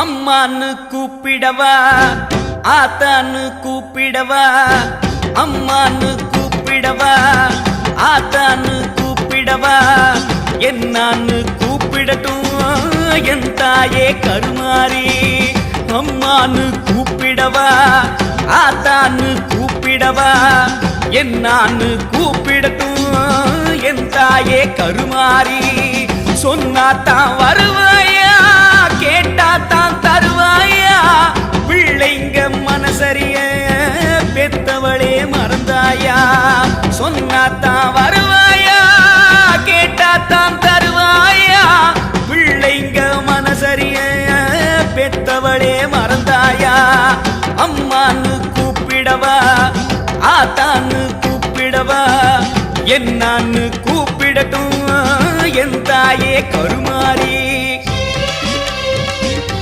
அம்மான்னு கூப்பிடவா ஆத்தான்னு கூப்பிடவா அம்மான்னு கூப்பிடவா ஆத்தான்னு கூப்பிடவா என்னான்னு கூப்பிடட்டும் என் தாயே கருமாறி. அம்மான்னு கூப்பிடவா ஆத்தான்னு கூப்பிடவா என்னான்னு கூப்பிடட்டும் என் தாயே கருமாறி. வந்தாயா சொன்னாத்தான் வருவாயா? கேட்டாத்தான் தருவாயா? பிள்ளைங்க மனசரிய பெத்தவளே மறந்தாயா? அம்மான்னு கூப்பிடவா? ஆத்தான்னு கூப்பிடவா? என்னான்னு கூப்பிடட்டும் என் தாயே கருமாறி.